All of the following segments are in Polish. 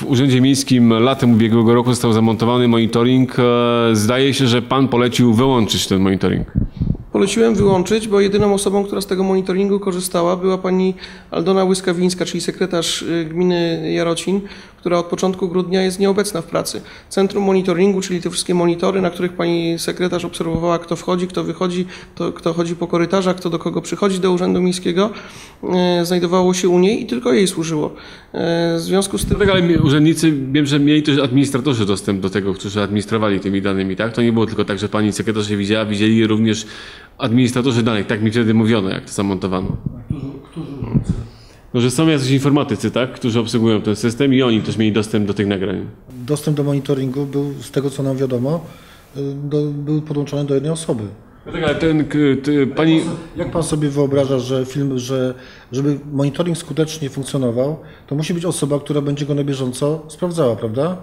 w Urzędzie Miejskim latem ubiegłego roku został zamontowany monitoring. E, Zdaje się, że pan polecił wyłączyć ten monitoring. Poleciłem wyłączyć, bo jedyną osobą, która z tego monitoringu korzystała, była pani Aldona Łyskawińska, czyli sekretarz y, gminy Jarocin, która od początku grudnia jest nieobecna w pracy. Centrum monitoringu, czyli te wszystkie monitory, na których pani sekretarz obserwowała, kto wchodzi, kto wychodzi, kto, kto chodzi po korytarzach, kto do kogo przychodzi do Urzędu Miejskiego, y, znajdowało się u niej i tylko jej służyło. Y, W związku z tym... No tak, ale urzędnicy, wiem, że mieli też administratorzy dostęp do tego, którzy administrowali tymi danymi, tak? To nie było tylko tak, że pani sekretarz je widziała, widzieli również administratorzy danych, tak mi wtedy mówiono, jak to zamontowano. No, że są jacyś informatycy, tak, którzy obsługują ten system i oni też mieli dostęp do tych nagrań. Dostęp do monitoringu był, z tego co nam wiadomo, y, do, był podłączony do jednej osoby. No tak, ale ten, ty, pani... Jak pan sobie wyobraża, że film, że żeby monitoring skutecznie funkcjonował, to musi być osoba, która będzie go na bieżąco sprawdzała, prawda?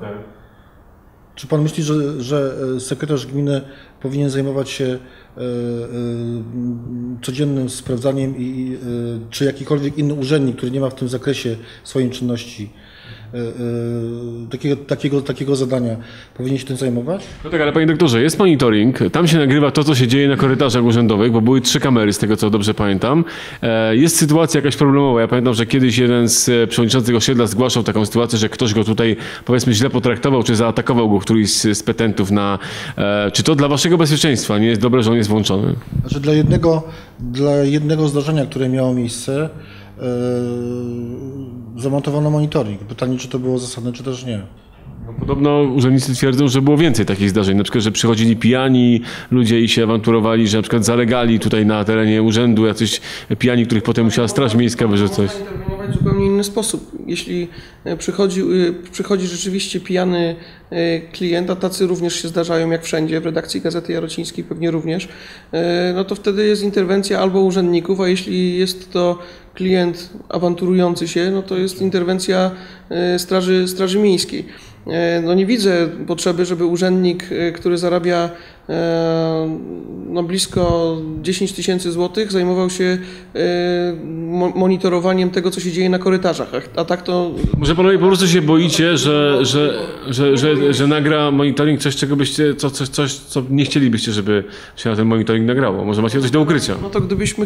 Czy pan myśli, że, że e, sekretarz gminy powinien zajmować się e, e, codziennym sprawdzaniem i czy jakikolwiek inny urzędnik, który nie ma w tym zakresie swoich czynności, takiego, takiego, takiego zadania, powinien się tym zajmować? No tak, ale panie doktorze, jest monitoring, tam się nagrywa to, co się dzieje na korytarzach urzędowych, bo były trzy kamery, z tego co dobrze pamiętam. E, Jest sytuacja jakaś problemowa. Ja pamiętam, że kiedyś jeden z e, przewodniczących osiedla zgłaszał taką sytuację, że ktoś go tutaj powiedzmy źle potraktował, czy zaatakował go któryś z, petentów na... e, Czy to dla waszego bezpieczeństwa nie jest dobre, że on jest włączony? Znaczy dla jednego, dla jednego zdarzenia, które miało miejsce, zamontowano monitoring. Pytanie, czy to było zasadne, czy też nie. No, podobno urzędnicy twierdzą, że było więcej takich zdarzeń, na przykład, że przychodzili pijani ludzie i się awanturowali, że na przykład zalegali tutaj na terenie urzędu jacyś pijani, których potem musiała Straż Miejska wyrzucać. Można interweniować w zupełnie inny sposób. Jeśli e, przychodzi, e, przychodzi rzeczywiście pijany e, klient, a tacy również się zdarzają jak wszędzie, w redakcji Gazety Jarocińskiej pewnie również, no to wtedy jest interwencja albo urzędników, a jeśli jest to klient awanturujący się, no to jest interwencja e, Straży, Straży Miejskiej. E, No nie widzę potrzeby, żeby urzędnik, e, który zarabia no blisko 10 tysięcy złotych, zajmował się mo- monitorowaniem tego, co się dzieje na korytarzach. A- tak to Może panowie po prostu się boicie, że, że, że, że, nagra monitoring coś, czego byście, co, coś, coś, co nie chcielibyście, żeby się na ten monitoring nagrało. Może macie coś do ukrycia. No to gdybyśmy,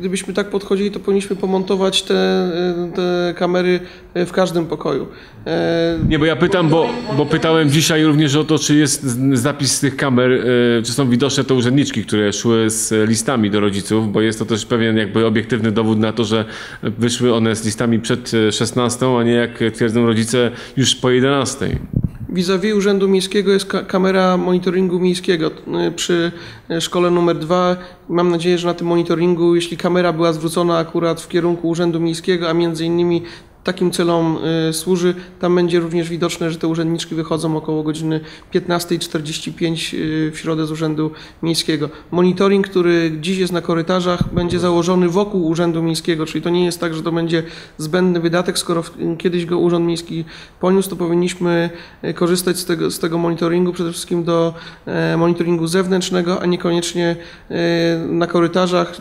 gdybyśmy tak podchodzili, to powinniśmy pomontować te, te kamery w każdym pokoju. E, Nie, bo ja pytam, bo, bo pytałem dzisiaj również o to, czy jest zapis z tych kamer, e, czy są widoczne te urzędniczki, które szły z listami do rodziców, bo jest to też pewien jakby obiektywny dowód na to, że wyszły one z listami przed e, 16, a nie jak twierdzą rodzice już po 11. Vis-a-vis Urzędu Miejskiego jest ka- kamera monitoringu miejskiego przy y, szkole numer dwa. Mam nadzieję, że na tym monitoringu, jeśli kamera była zwrócona akurat w kierunku Urzędu Miejskiego, a między innymi takim celom y, służy, tam będzie również widoczne, że te urzędniczki wychodzą około godziny 15.45 y, w środę z Urzędu Miejskiego. Monitoring, który dziś jest na korytarzach, będzie założony wokół Urzędu Miejskiego, czyli to nie jest tak, że to będzie zbędny wydatek, skoro kiedyś go Urząd Miejski poniósł, to powinniśmy e, korzystać z tego, z tego monitoringu przede wszystkim do e, monitoringu zewnętrznego, a niekoniecznie na korytarzach.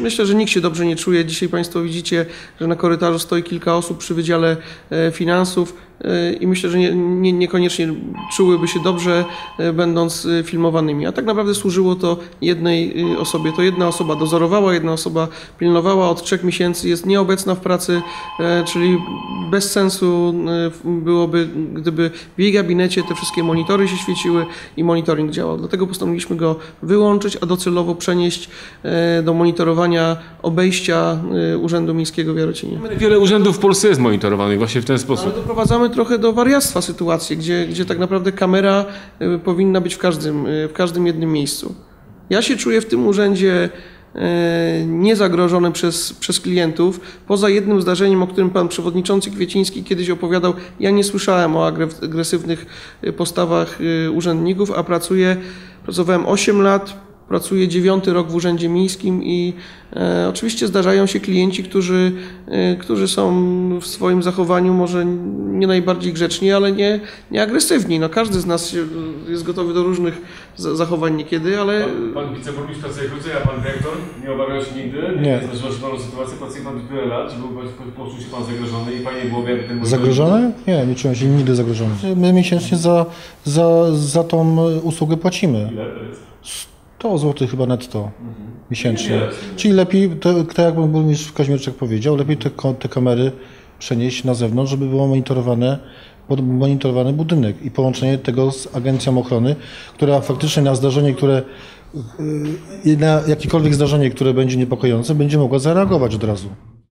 Myślę, że nikt się dobrze nie czuje. Dzisiaj Państwo widzicie, że na korytarzu stoi kilka osób przy Wydziale e, Finansów i myślę, że nie, nie, niekoniecznie czułyby się dobrze, e, będąc e, filmowanymi. A tak naprawdę służyło to jednej e, osobie. To jedna osoba dozorowała, jedna osoba pilnowała od trzech miesięcy, jest nieobecna w pracy, czyli bez sensu byłoby, gdyby w jej gabinecie te wszystkie monitory się świeciły i monitoring działał. Dlatego postanowiliśmy go wyłączyć, a docelowo przenieść do monitorowania obejścia Urzędu Miejskiego w Jarocinie. Wiele urzędów w Polsce jest monitorowanych właśnie w ten Ale sposób. Doprowadzamy trochę do wariactwa sytuacji, gdzie, gdzie tak naprawdę kamera e, powinna być w każdym, e, w każdym jednym miejscu. Ja się czuję w tym urzędzie e, niezagrożony przez, przez klientów. Poza jednym zdarzeniem, o którym pan przewodniczący Kwieciński kiedyś opowiadał, ja nie słyszałem o agre- agresywnych postawach urzędników, a pracuję, pracowałem 8 lat pracuję dziewiąty rok w Urzędzie Miejskim i e, oczywiście zdarzają się klienci, którzy, e, którzy są w swoim zachowaniu może nie najbardziej grzeczni, ale nie, nie agresywni. No, każdy z nas się, jest gotowy do różnych za- zachowań niekiedy, ale Pan, pan wiceburmistrz pracuje krócej, a pan dyrektor nie obawiał się nigdy? Nie. Zdarzyła się panu sytuacja, pracuje pan tyle lat, po- poczuł się pan zagrożony i fajnie byłoby, jakby ten... Zagrożony? Nie, nie czułem się nigdy zagrożony. My miesięcznie za, za, za tą e, usługę płacimy. Ile to jest? 100 zł chyba netto miesięcznie. Niewiele. Czyli lepiej, to, tak jak burmistrz Kazimierczak powiedział, lepiej te, te kamery przenieść na zewnątrz, żeby było monitorowane, monitorowany budynek i połączenie tego z agencją ochrony, która faktycznie na zdarzenie, które y, i na jakiekolwiek zdarzenie, które będzie niepokojące, będzie mogła zareagować od razu.